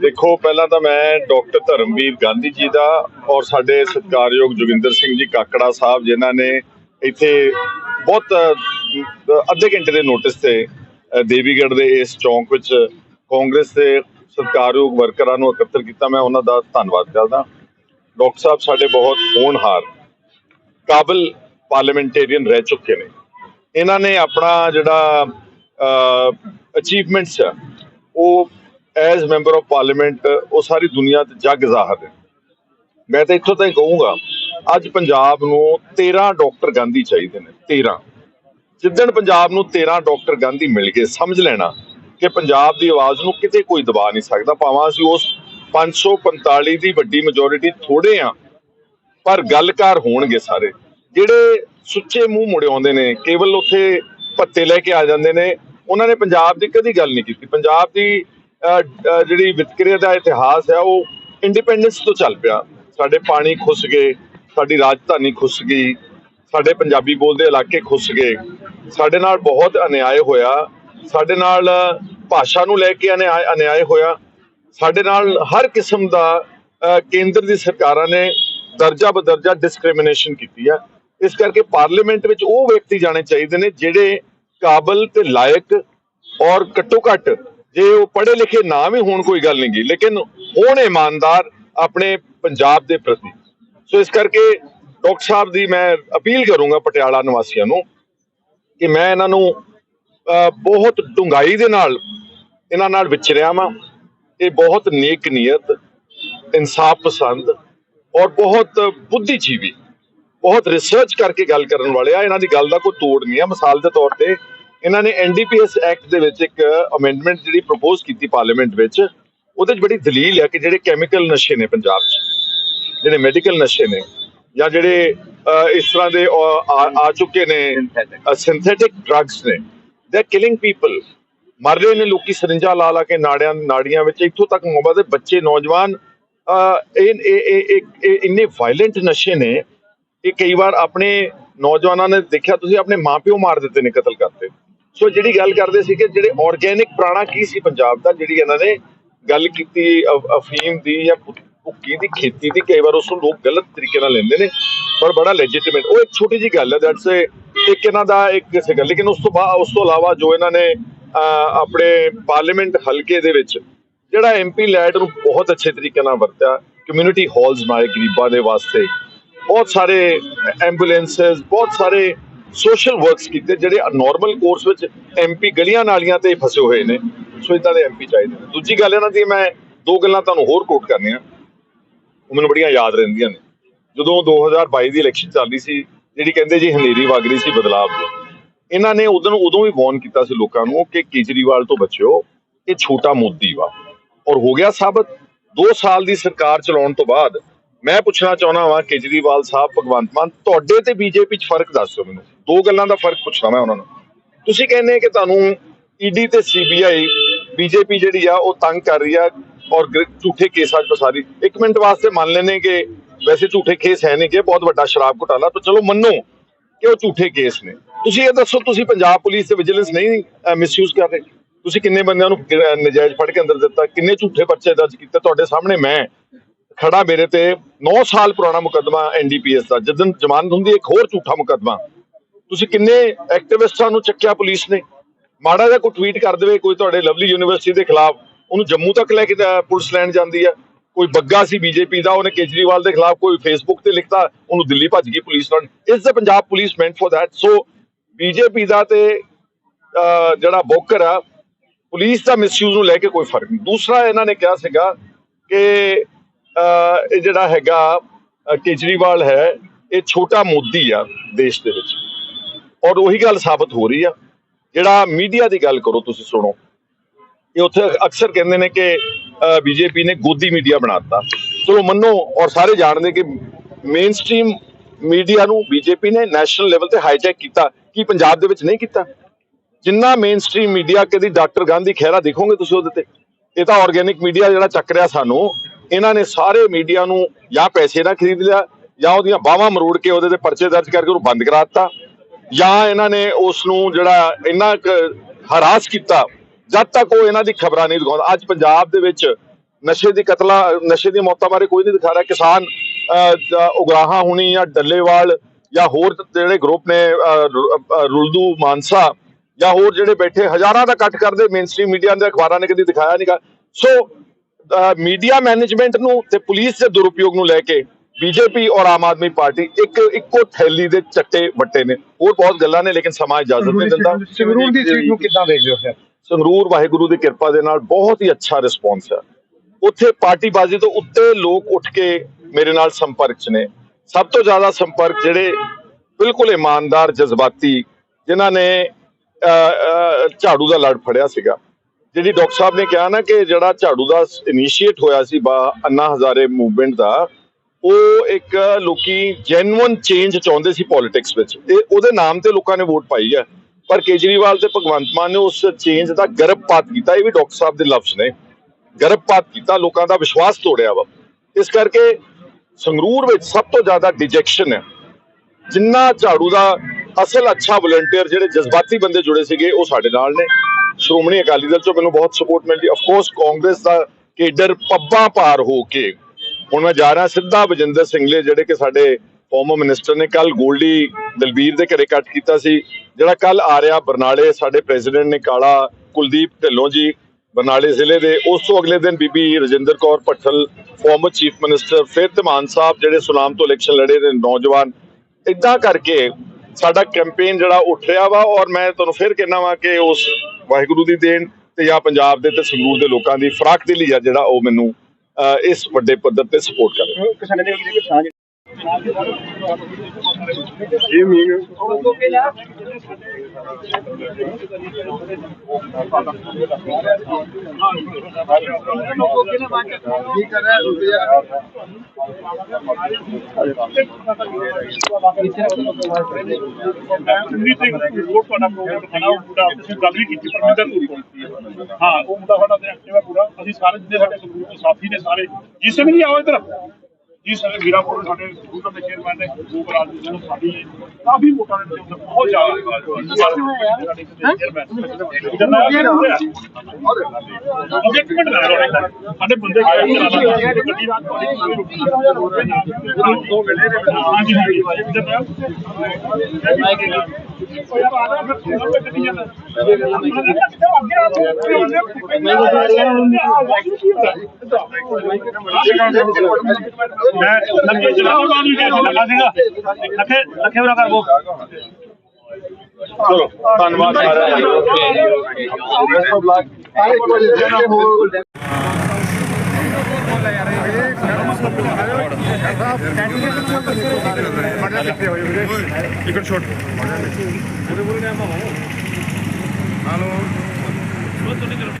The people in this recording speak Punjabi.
ਦੇਖੋ, ਪਹਿਲਾਂ ਤਾਂ ਮੈਂ ਡਾਕਟਰ ਧਰਮਵੀਰ ਗਾਂਧੀ ਜੀ ਦਾ ਔਰ ਸਾਡੇ ਸਤਿਕਾਰਯੋਗ ਜੋਗਿੰਦਰ ਸਿੰਘ ਜੀ ਕਾਕੜਾ ਸਾਹਿਬ, ਜਿਨ੍ਹਾਂ ਨੇ ਇੱਥੇ ਬਹੁਤ ਅੱਧੇ ਘੰਟੇ ਦੇ ਨੋਟਿਸ ਤੇ ਦੇਵੀਗੜ੍ਹ ਦੇ ਇਸ ਚੌਂਕ ਵਿੱਚ ਕਾਂਗਰਸ ਦੇ ਸਤਿਕਾਰਯੋਗ ਵਰਕਰਾਂ ਨੂੰ ਇਕੱਤਰ ਕੀਤਾ। ਮੈਂ ਉਹਨਾਂ ਦਾ ਧੰਨਵਾਦ ਕਰਦਾ। ਡਾਕਟਰ ਸਾਹਿਬ, ਸਾਡੇ ਬਹੁਤ ਹੋਣਹਾਰ, ਕਾਬਲ ਪਾਰਲੀਮੈਂਟੇਰੀਅਨ ਰਹਿ ਚੁੱਕੇ ਨੇ। ਇਹਨਾਂ ਨੇ ਆਪਣਾ ਜਿਹੜਾ ਅਚੀਵਮੈਂਟਸ ਆ ਉਹ ਐਜ਼ ਮੈਂਬਰ ਆਫ ਪਾਰਲੀਮੈਂਟ ਉਹ ਸਾਰੀ ਦੁਨੀਆ ਤੇ ਜੱਗ ਜ਼ਾਹਰ ਹੈ। ਮੈਂ ਤਾਂ ਇੱਥੋਂ ਤੱਕ ਕਹੂੰਗਾ, ਅੱਜ ਪੰਜਾਬ ਨੂੰ 13 ਡਾਕਟਰ ਗਾਂਧੀ ਚਾਹੀਦੇ ਨੇ 13 ਜਿੱਦਣ ਪੰਜਾਬ ਨੂੰ 13 ਡਾਕਟਰ ਗਾਂਧੀ ਮਿਲ ਗਏ, ਸਮਝ ਲੈਣਾ ਕਿ ਪੰਜਾਬ ਦੀ ਆਵਾਜ਼ ਨੂੰ ਕਿਤੇ ਕੋਈ ਦਬਾ ਨਹੀਂ ਸਕਦਾ, ਭਾਵੇਂ ਅਸੀਂ ਉਸ 545 ਦੀ ਵੱਡੀ ਮੈਜੋਰਿਟੀ ਥੋੜੇ ਆ ਪਰ ਗੱਲਕਾਰ ਹੋਣਗੇ ਸਾਰੇ। ਜਿਹੜੇ ਸੁੱਚੇ ਮੂੰਹ ਮੁੜੇ ਆਉਂਦੇ ਨੇ, ਕੇਵਲ ਉੱਥੇ ਪੱਤੇ ਲੈ ਕੇ ਆ ਜਾਂਦੇ ਨੇ ਉਹਨਾਂ ਨੇ ਪੰਜਾਬ ਦੀ ਕਦੀ ਗੱਲ ਨਹੀਂ ਕੀਤੀ। ਪੰਜਾਬ ਦੀ ਜਿਹੜੀ ਵਿਤਕਰੇ ਦਾ ਇਤਿਹਾਸ ਹੈ, ਉਹ ਇੰਡੀਪੈਂਡੈਂਸ ਤੋਂ ਚੱਲ ਪਿਆ। ਸਾਡੇ ਪਾਣੀ ਖੁੱਸ ਗਏ, ਸਾਡੀ ਰਾਜਧਾਨੀ ਖੁੱਸ ਗਈ, ਸਾਡੇ ਪੰਜਾਬੀ ਬੋਲਦੇ ਇਲਾਕੇ ਖੁੱਸ ਗਏ। ਸਾਡੇ ਨਾਲ ਬਹੁਤ ਅਨਿਆਏ ਹੋਇਆ। ਸਾਡੇ ਨਾਲ ਭਾਸ਼ਾ ਨੂੰ ਲੈ ਕੇ ਅਨਿਆਏ ਅਨਿਆਏ ਹੋਇਆ। ਸਾਡੇ ਨਾਲ ਹਰ ਕਿਸਮ ਦਾ ਕੇਂਦਰ ਦੀ ਸਰਕਾਰਾਂ ਨੇ ਦਰਜਾ ਬਦਰਜਾ ਡਿਸਕ੍ਰਿਮੀਨੇਸ਼ਨ ਕੀਤੀ ਹੈ। ਇਸ ਕਰਕੇ ਪਾਰਲੀਮੈਂਟ ਵਿੱਚ ਉਹ ਵਿਅਕਤੀ ਜਾਣੇ ਚਾਹੀਦੇ ਨੇ ਜਿਹੜੇ ਕਾਬਲ ਤੇ ਲਾਇਕ ਔਰ ਘੱਟੋ ਘੱਟ ਜੇ ਉਹ ਪੜ੍ਹੇ ਲਿਖੇ ਨਾ ਵੀ ਹੋਣ ਕੋਈ ਗੱਲ ਨਹੀਂ ਗੀ ਲੇਕਿਨ ਹੋਣ ਇਮਾਨਦਾਰ ਆਪਣੇ ਪੰਜਾਬ ਦੇ ਪ੍ਰਤੀ। ਸੋ ਇਸ ਕਰਕੇ ਡਾਕਟਰ ਸਾਹਿਬ ਦੀ ਮੈਂ ਅਪੀਲ ਕਰੂੰਗਾ ਪਟਿਆਲਾ ਨਿਵਾਸੀਆਂ ਨੂੰ ਕਿ ਮੈਂ ਇਹਨਾਂ ਨੂੰ ਅਹ, ਬਹੁਤ ਡੂੰਘਾਈ ਦੇ ਨਾਲ ਇਹਨਾਂ ਨਾਲ ਵਿਚਰਿਆ ਵਾਂ। ਇਹ ਬਹੁਤ ਨੇਕ ਨੀਅਤ ਇਨਸਾਫ ਪਸੰਦ ਔਰ ਬਹੁਤ ਬੁੱਧੀਜੀਵੀ। ਬਹੁਤ ਰਿਸਰਚ ਕਰਕੇ ਗੱਲ ਕਰਨ ਵਾਲੇ ਆ ਇਹਨਾਂ ਦੀ ਗੱਲ ਦਾ ਕੋਈ ਤੋੜ ਨਹੀਂ ਆ। ਮਿਸਾਲ ਦੇ ਤੌਰ ਤੇ ਇਹਨਾਂ ਨੇ ਐਨਡੀਪੀਐਸ ਐਕਟ ਦੇ ਵਿੱਚ ਇੱਕ ਅਮੈਂਡਮੈਂਟ ਜਿਹੜੀ ਪ੍ਰਪੋਜ਼ ਕੀਤੀ ਪਾਰਲੀਮੈਂਟ ਵਿੱਚ ਉਹਦੇ 'ਚ ਬੜੀ ਦਲੀਲ ਹੈ ਕਿ ਜਿਹੜੇ ਕੈਮੀਕਲ ਨਸ਼ੇ ਨੇ ਪੰਜਾਬ 'ਚ ਜਿਹੜੇ ਮੈਡੀਕਲ ਨਸ਼ੇ ਨੇ ਜਾਂ ਜਿਹੜੇ ਇਸ ਤਰ੍ਹਾਂ ਦੇ ਆ ਚੁੱਕੇ ਨੇ ਸਿੰਥੈਟਿਕ ਡਰੱਗਸ ਨੇ। ਦੇ ਕਿਲਿੰਗ ਪੀਪਲ ਮਰ ਰਹੇ ਨੇ ਲੋਕੀ ਸਰਿੰਜਾਂ ਲਾ ਲਾ ਕੇ ਨਾੜਿਆਂ ਨਾੜੀਆਂ ਵਿੱਚ। ਇੱਥੋਂ ਤੱਕ ਮੋਬਾਈਲ ਦੇ ਬੱਚੇ ਨੌਜਵਾਨ ਇਹ- ਇਹ ਇਹ ਇੰਨੇ ਵਾਇਲੈਂਟ ਨਸ਼ੇ ਨੇ ਇਹ ਕਈ ਵਾਰ ਆਪਣੇ ਨੌਜਵਾਨਾਂ ਨੇ ਦੇਖਿਆ ਤੁਸੀਂ ਆਪਣੇ ਮਾਪਿਓ ਮਾਰ ਦਿੱਤੇ ਨੇ ਕਤਲ ਕਰਤੇ। ਸੋ ਜਿਹੜੀ ਗੱਲ ਕਰਦੇ ਸੀ ਕਿ ਜਿਹੜੇ ਆਰਗੇਨਿਕ ਪ੍ਰਾਣਾ ਕੀ ਸੀ ਪੰਜਾਬ ਦਾ ਜਿਹੜੀ ਇਹਨਾਂ ਨੇ ਗੱਲ ਕੀਤੀ ਅਫੀਮ ਦੀ ਜਾਂ ਭੁੱਕੀ ਦੀ ਖੇਤੀ ਦੀ ਕਈ ਵਾਰ ਉਸ ਨੂੰ ਲੋਕ ਗਲਤ ਤਰੀਕੇ ਨਾਲ ਲੈਂਦੇ ਨੇ ਪਰ ਬੜਾ ਲੈਜੀਟਿਮੇਟ ਉਹ ਇੱਕ ਛੋਟੀ ਜੀ ਗੱਲ ਹੈ ਦੈਟਸ ਇੱਕ ਇਹਨਾਂ ਦਾ ਇੱਕ ਸੀਗਾ ਲੇਕਿਨ ਉਸ ਤੋਂ ਬਾਅਦ ਉਸ ਤੋਂ ਇਲਾਵਾ ਜੋ ਇਹਨਾਂ ਨੇ ਅਹ, ਆਪਣੇ ਪਾਰਲੀਮੈਂਟ ਹਲਕੇ ਦੇ ਵਿੱਚ ਜਿਹੜਾ ਐਮਪੀ ਲੈਡ ਨੂੰ ਬਹੁਤ ਅੱਛੇ ਤਰੀਕੇ ਨਾਲ ਵਰਤਿਆ ਕਮਿਊਨਿਟੀ ਹਾਲਸ ਬਣਾਏ ਗਰੀਬਾਂ ਦੇ ਵਾਸਤੇ। ਬਹੁਤ ਸਾਰੇ ਐਂਬੂਲੈਂਸਸ ਬਹੁਤ ਸਾਰੇ ਸੋਸ਼ਲ ਵਰਕਸ ਕੀਤੇ ਜਿਹੜੇ ਨਾਰਮਲ ਕੋਰਸ ਵਿੱਚ ਐਮਪੀ ਗਲੀਆਂ ਨਾਲੀਆਂ ਤੇ ਫਸੇ ਹੋਏ ਨੇ। ਸੋ ਇਦਾਂ ਦੇ ਐਮਪੀ ਚਾਹੀਦੇ ਨੇ। ਦੂਜੀ ਗੱਲ ਇਹਨਾਂ ਦੀ ਮੈਂ ਦੋ ਗੱਲਾਂ ਤੁਹਾਨੂੰ ਹੋਰ ਕੋਟ ਕਰਨੀਆਂ। ਉਹ ਮੈਨੂੰ ਬੜੀਆਂ ਯਾਦ ਰਹਿੰਦੀਆਂ ਨੇ। ਜਦੋਂ 2022 ਦੀ ਇਲੈਕਸ਼ਨ ਚੱਲਦੀ ਸੀ, ਜਿਹੜੀ ਕਹਿੰਦੇ ਜੀ ਹਨੇਰੀ ਵਗ ਰਹੀ ਸੀ ਬਦਲਾਵ ਦੀ। ਇਹਨਾਂ ਨੇ ਉਦੋਂ ਉਦੋਂ ਵੀ ਵਾਰਨ ਕੀਤਾ ਸੀ ਲੋਕਾਂ ਨੂੰ ਕਿ ਕੇਜਰੀਵਾਲ ਤੋਂ ਬਚਿਓ, ਇਹ ਛੋਟਾ ਮੋਦੀ ਵਾ। ਔਰ ਹੋ ਗਿਆ ਸਾਬਤ। 2 ਸਾਲ ਦੀ ਸਰਕਾਰ ਚਲਾਉਣ ਤੋਂ ਬਾਅਦ ਮੈਂ ਪੁੱਛਣਾ ਚਾਹੁੰਦਾ ਵਾਂ, ਕੇਜਰੀਵਾਲ ਸਾਹਿਬ, ਭਗਵੰਤ ਮਾਨ, ਤੁਹਾਡੇ ਤੇ ਬੀਜੇਪੀ 'ਚ ਫ਼ਰਕ ਦੱਸੋ ਮੈਨੂੰ। ਦੋ ਗੱਲਾਂ ਦਾ ਫ਼ਰਕ ਪੁੱਛਣਾ ਮੈਂ ਉਹਨਾਂ ਨੂੰ। ਤੁਸੀਂ ਕਹਿੰਦੇ ਕਿ ਤੁਹਾਨੂੰ ਈਡੀ ਤੇ ਸੀਬੀਆਈ ਬੀਜੇਪੀ ਜਿਹੜੀ ਆ, ਉਹ ਤੰਗ ਕਰ ਰਹੀ ਆ ਔਰ ਝੂਠੇ ਕੇਸਾਂ 'ਚ ਫਸਾ ਰਹੀ ਇੱਕ ਮਿੰਟ ਵਾਸਤੇ ਮੰਨ ਲੈਨੇ ਕਿ ਵੈਸੇ ਝੂਠੇ ਕੇਸ ਹੈ ਨਹੀਂ ਕਿ ਬਹੁਤ ਵੱਡਾ ਸ਼ਰਾਬ ਘੁਟਾਲਾ। ਤਾਂ ਚਲੋ ਮੰਨੋ ਕਿ ਉਹ ਝੂਠੇ ਕੇਸ ਨੇ। ਤੁਸੀਂ ਇਹ ਦੱਸੋ, ਤੁਸੀਂ ਪੰਜਾਬ ਪੁਲਿਸ ਤੇ ਵਿਜੀਲੈਂਸ ਨਹੀਂ ਮਿਸਯੂਜ਼ ਕਰ ਰਹੇ। ਤੁਸੀਂ ਕਿੰਨੇ ਬੰਦਿਆਂ ਨੂੰ ਗ- ਨਜਾਇਜ਼ ਫੜ ਕੇ ਅੰਦਰ ਦਿੱਤਾ, ਕਿੰਨੇ ਝੂਠੇ ਪਰਚੇ ਦਰਜ ਕੀਤੇ? ਤੁਹਾਡੇ ਸਾਹਮਣੇ ਮੈਂ ਖੜਾ ਮੇਰੇ ਤੇ 9 ਸਾਲ ਪੁਰਾਣਾ ਮੁਕਦਮਾ ਐਨਡੀਪੀਐਸ ਦਾ ਜਦੋਂ ਜ਼ਮਾਨਤ ਹੁੰਦੀ ਹੈ ਇੱਕ ਹੋਰ ਝੂਠਾ ਮੁਕਦਮਾ। ਤੁਸੀਂ ਕਿੰਨੇ ਐਕਟੀਵਿਸਟਾਂ ਨੂੰ ਚੱਕਿਆ ਪੁਲਿਸ ਨੇ? ਮਾੜਾ ਜਿਹਾ ਕੋਈ ਟਵੀਟ ਕਰ ਦੇਵੇ, ਕੋਈ ਤੁਹਾਡੇ ਲਵਲੀ ਯੂਨੀਵਰਸਿਟੀ ਦੇ ਖਿਲਾਫ, ਉਹਨੂੰ ਜੰਮੂ ਤੱਕ ਲੈ ਕੇ ਪੁਲਿਸ ਲੈਣ ਜਾਂਦੀ ਹੈ ਕੋਈ ਬੱਗਾ ਸੀ ਬੀਜੇਪੀ ਦਾ, ਉਹਨੇ ਕੇਜਰੀਵਾਲ ਦੇ ਖਿਲਾਫ ਕੋਈ ਫੇਸਬੁੱਕ ਤੇ ਲਿਖਤਾ, ਉਹਨੂੰ ਦਿੱਲੀ ਭੱਜ ਗਈ ਪੁਲਿਸ ਨਾਲ ਇਸ ਦਾ Punjab police meant for that so BJP ਦਾ ਤੇ ਜਿਹੜਾ ਬੋਕਰ ਆ, ਪੁਲਿਸ ਦਾ ਮਿਸਯੂਜ਼ ਨੂੰ ਲੈ ਕੇ ਕੋਈ ਫ਼ਰਕ ਨਹੀਂ। ਦੂਸਰਾ ਇਹਨਾਂ ਨੇ ਕਿਹਾ ਸੀਗਾ ਕਿ ਇਹ ਜਿਹੜਾ ਹੈਗਾ ਕੇਜਰੀਵਾਲ ਹੈ, ਇਹ ਛੋਟਾ ਮੋਦੀ ਆ ਦੇਸ਼ ਦੇ ਵਿੱਚ। ਔਰ ਉਹੀ ਗੱਲ ਸਾਬਤ ਹੋ ਰਹੀ ਆ। ਜਿਹੜਾ ਮੀਡੀਆ ਦੀ ਗੱਲ ਕਰੋ ਤੁਸੀਂ ਸੁਣੋ। ਇਹ ਉੱਥੇ ਅਕਸਰ ਕਹਿੰਦੇ ਨੇ ਕਿ ਬੀਜੇਪੀ ਨੇ ਗੋਦੀ ਮੀਡੀਆ ਬਣਾਤਾ ਚਲੋ ਮੰਨੋ ਔਰ ਸਾਰੇ ਜਾਣਦੇ ਕਿ ਮੇਨ ਸਟ੍ਰੀਮ ਮੀਡੀਆ ਨੂੰ ਬੀਜੇਪੀ ਨੇ ਨੈਸ਼ਨਲ ਲੈਵਲ ਤੇ ਹਾਈਜੈਕ ਕੀਤਾ। ਕੀ ਪੰਜਾਬ ਦੇ ਵਿੱਚ ਨਹੀਂ ਕੀਤਾ? ਜਿੰਨਾ ਮੇਨ ਸਟ੍ਰੀਮ ਮੀਡੀਆ, ਕਦੀ ਡਾਕਟਰ ਗਾਂਧੀ ਖਹਿਰਾ ਦੇਖੋਗੇ ਤੁਸੀਂ ਉਹਦੇ ਤੇ? ਇਹ ਤਾਂ ਆਰਗੇਨਿਕ ਮੀਡੀਆ ਜਿਹੜਾ ਚੱਕ ਰਿਹਾ ਸਾਨੂੰ। ਇਹਨਾਂ ਨੇ ਸਾਰੇ ਮੀਡੀਆ ਨੂੰ ਜਾਂ ਪੈਸੇ ਨਾਲ ਖਰੀਦ ਲਿਆ ਜਾਂ ਉਹਦੀਆਂ ਬਾਹਾਂ ਮਰੋੜ ਕੇ ਉਹਦੇ ਤੇ ਪਰਚੇ ਦਰਜ ਕਰਕੇ ਉਹਨੂੰ ਬੰਦ ਕਰਾ ਦਿੱਤਾ ਜਾਂ ਇਹਨਾਂ ਨੇ ਉਸ ਨੂੰ ਜਿਹੜਾ ਇੰਨਾ ਹਰਾਸ ਕੀਤਾ ਜਦ ਤੱਕ ਉਹ ਇਹਨਾਂ ਦੀ ਖਬਰਾਂ ਨਹੀਂ ਦਿਖਾਉਂਦਾ। ਅੱਜ ਪੰਜਾਬ ਦੇ ਵਿੱਚ ਨਸ਼ੇ ਦੀ ਕਤਲਾ ਨਸ਼ੇ ਦੀ ਮੌਤਾਂ ਬਾਰੇ ਕੋਈ ਨਹੀਂ ਦਿਖਾ ਰਿਹਾ। ਕਿਸਾਨ ਅਹ, ਜ- ਉਗਰਾਹਾਂ ਹੁਣੀ ਜਾਂ ਡੱਲੇਵਾਲ ਜਾਂ ਹੋਰ ਜਿਹੜੇ ਗਰੁੱਪ ਨੇ ਰੁਲਦੂ ਮਾਨਸਾ ਜਾਂ ਹੋਰ ਜਿਹੜੇ ਬੈਠੇ ਹਜ਼ਾਰਾਂ ਦਾ ਕੱਟ ਕਰਦੇ ਮੇਨਸਟ੍ਰੀਮ ਮੀਡੀਆ ਦੇ ਅਖਬਾਰਾਂ ਨੇ ਕਦੀ ਦਿਖਾਇਆ ਨਹੀਂਗਾ ਸੋ ਮੀਡੀਆ ਮੈਨੇਜਮੈਂਟ ਨੂੰ ਤੇ ਪੁਲਿਸ ਦੇ ਦੁਰਉਪਯੋਗ ਨੂੰ ਲੈ ਕੇ ਬੀਜੇਪੀ ਔਰ ਆਮ ਆਦਮੀ ਪਾਰਟੀ ਇੱਕ ਇੱਕੋ ਥੈਲੀ ਦੇ ਚੱਟੇ ਵੱਟੇ ਨੇ। ਹੋਰ ਬਹੁਤ ਗੱਲਾਂ ਨੇ ਲੇਕਿਨ ਸਮਾਂ ਇਜਾਜ਼ਤ ਨਹੀਂ ਦਿੰਦਾ। ਸੰਗਰੂਰ ਦੀ ਸੀਟ ਨੂੰ ਕਿੱਦਾਂ ਦੇਖਦੇ ਹੋ ਫਿਰ? ਸੰਗਰੂਰ ਵਾਹਿਗੁਰੂ ਦੀ ਕਿਰਪਾ ਦੇ ਨਾਲ ਬਹੁਤ ਹੀ ਅੱਛਾ ਰਿਸਪੌਂਸ ਹੈ ਉੱਥੇ ਪਾਰਟੀਬਾਜ਼ੀ ਤੋਂ ਉੱਤੇ ਲੋਕ ਉੱਠ ਕੇ ਮੇਰੇ ਨਾਲ ਸੰਪਰਕ 'ਚ ਨੇ। ਸਭ ਤੋਂ ਜ਼ਿਆਦਾ ਸੰਪਰਕ ਜਿਹੜੇ ਬਿਲਕੁਲ ਇਮਾਨਦਾਰ ਜਜ਼ਬਾਤੀ ਜਿਨ੍ਹਾਂ ਨੇ ਝਾੜੂ ਦਾ ਲੜ ਫੜਿਆ ਸੀਗਾ। ਜਿਹੜੀ ਡਾਕਟਰ ਸਾਹਿਬ ਨੇ ਕਿਹਾ ਨਾ ਕਿ ਜਿਹੜਾ ਝਾੜੂ ਦਾ ਇਨੀਸ਼ੀਏਟ ਹੋਇਆ ਸੀ ਬਾ ਅੰਨਾ ਹਜ਼ਾਰੇ ਮੂਵਮੈਂਟ ਦਾ, ਉਹ ਇੱਕ ਲੋਕੀ ਜੈਨੂਇਨ ਚੇਂਜ ਚਾਹੁੰਦੇ ਸੀ ਪੋਲਿਟਿਕਸ ਵਿੱਚ। ਇਹ ਉਹਦੇ ਨਾਮ ਤੇ ਲੋਕਾਂ ਨੇ ਵੋਟ ਪਾਈ ਹੈ ਪਰ ਕੇਜਰੀਵਾਲ ਤੇ ਭਗਵੰਤ ਮਾਨ ਨੇ ਉਸ ਚੇਂਜ ਦਾ ਗਰਭਪਾਤ ਕੀਤਾ, ਇਹ ਵੀ ਡਾਕਟਰ ਸਾਹਿਬ ਦੇ ਲਫ਼ਜ਼ ਨੇ। ਗਰਭਪਾਤ ਕੀਤਾ, ਲੋਕਾਂ ਦਾ ਵਿਸ਼ਵਾਸ ਤੋੜਿਆ ਵਾ। ਇਸ ਕਰਕੇ ਸੰਗਰੂਰ ਵਿੱਚ ਸਭ ਤੋਂ ਜ਼ਿਆਦਾ ਡਿਜੈਕਸ਼ਨ ਹੈ ਜਿੰਨਾ ਝਾੜੂ ਦਾ ਅਸਲ ਅੱਛਾ ਵਲੰਟੀਅਰ ਜਿਹੜੇ ਜਜ਼ਬਾਤੀ ਬੰਦੇ ਜੁੜੇ ਸੀਗੇ, ਉਹ ਸਾਡੇ ਨਾਲ ਨੇ। ਸ਼੍ਰੋਮਣੀ ਅਕਾਲੀ ਦਲ ਚੋਂ ਮੈਨੂੰ ਬਹੁਤ ਸਪੋਰਟ ਮਿਲਦੀ। ਆਫ ਕੋਰਸ ਕਾਂਗਰਸ ਦਾ ਕੇਡਰ ਪੱਬਾਂ ਪਾਰ ਹੋ ਕੇ, ਹੁਣ ਮੈਂ ਜਾ ਰਿਹਾ ਸਿੱਧਾ ਬਜਿੰਦਰ ਸਿੰਘਲੇ ਜਿਹੜੇ ਕਿ ਸਾਡੇ ਫਾਰਮਰ ਮਿਨਿਸਟਰ ਨੇ ਕੱਲ ਗੋਲਡੀ ਦਲਬੀਰ ਦੇ ਘਰੇ ਕੱਟ ਕੀਤਾ ਸੀ, ਜਿਹੜਾ ਕੱਲ ਆ ਰਿਹਾ ਬਰਨਾਲੇ, ਸਾਡੇ ਪ੍ਰੈਜ਼ੀਡੈਂਟ ਨੇ ਕਾਲਾ ਕੁਲਦੀਪ ਢਿੱਲੋਂ ਜੀ ਬਰਨਾਲੇ ਜ਼ਿਲ੍ਹੇ ਦੇ, ਉਸ ਤੋਂ ਅਗਲੇ ਦਿਨ Bibi Rajinder Kaur Bhattal former chief minister ਫਿਰ ਧਮਾਨ ਸਾਹਿਬ, ਜਿਹੜੇ ਸੁਨਾਮ ਤੋਂ ਇਲੈਕਸ਼ਨ ਲੜੇ ਨੇ ਨੌਜਵਾਨ ਇਦਾਂ ਕਰਕੇ ਸਾਡਾ ਕੈਂਪੇਨ ਜਿਹੜਾ ਉੱਠ ਰਿਹਾ ਵਾ ਔਰ ਮੈਂ ਤੁਹਾਨੂੰ ਫਿਰ ਕਹਿਣਾ ਵਾ ਕਿ ਉਸ ਵਾਹਿਗੁਰੂ ਦੀ ਦੇਣ ਤੇ ਜਾਂ ਪੰਜਾਬ ਦੇ ਤੇ ਸੰਗਰੂਰ ਦੇ ਲੋਕਾਂ ਦੀ ਫਰਾਕ ਦਿਲੀ ਆ ਜਿਹੜਾ ਉਹ ਮੈਨੂੰ ਅਹ, ਇਸ ਵੱਡੇ ਪੱਧਰ ਤੇ ਸਪੋਰਟ ਕਰ ਰਿਹਾ। ਕਿਸਾਨਾਂ ਦੇ ਇਹ ਮੀਨ ਉਨੀ ਤਰੀਕ ਰਿਪੋਰਟ ਤੁਹਾਡਾ ਪ੍ਰੋਗਰਾਮ ਖਾਣਾ ਪੂਰਾ ਤੁਸੀਂ ਗੱਲ ਵੀ ਕੀਤੀ ਪਰਮਿੰਦਰ ਧੂਰ ਹਾਂ, ਉਹ ਮੁੰਡਾ ਸਾਡਾ ਤੇ ਐਕਟਿਵ ਪੂਰਾ। ਅਸੀਂ ਸਾਰੇ ਜਿਹੜੇ ਸਾਡੇ ਸੰਗਰੂਪ ਦੇ ਸਾਥੀ ਨੇ ਸਾਰੇ। ਜਿਸ ਵੀ ਨਹੀਂ ਆਓ ਇਧਰ। ਜੀ ਸਾਰੇ ਵੀਰਾਪੁਰ ਸਾਡੇ ਸਕੂਲ ਦੇ ਚੇਅਰਮੈਨ ਨੇ ਦੋ ਬਰਾਜ ਦੇ ਸਾਨੂੰ ਸਾਡੀ ਕਾਫੀ ਵੋਟਾਂ ਨੇ ਬਹੁਤ ਜ਼ਿਆਦਾ ਸਾਡੇ ਨਾ ਇੱਕ ਮਿੰਟ ਲੈ ਲਓ ਸਾਡੇ ਬੰਦੇ ਗੱਡੀ ਰਾਤ ਦੋ ਵੇਲੇ ਦੇ ਹਾਂਜੀ ਹਾਂਜੀ। ਇਧਰ ਨਾ ਮੈਂ ਲੱਗੇ ਜਨਾਬ ਬਾਅਦ ਵੀ ਲੱਗਾ ਸੀਗਾ ਲੱਖੇ ਲੱਖੇ ਬਰਾ ਕਰ ਬੋ ਚਲੋ ਧੰਨਵਾਦ ਸਾਰਿਆਂ ਦਾ ਇੱਕ ਛੋਟ ಇವತ್ತು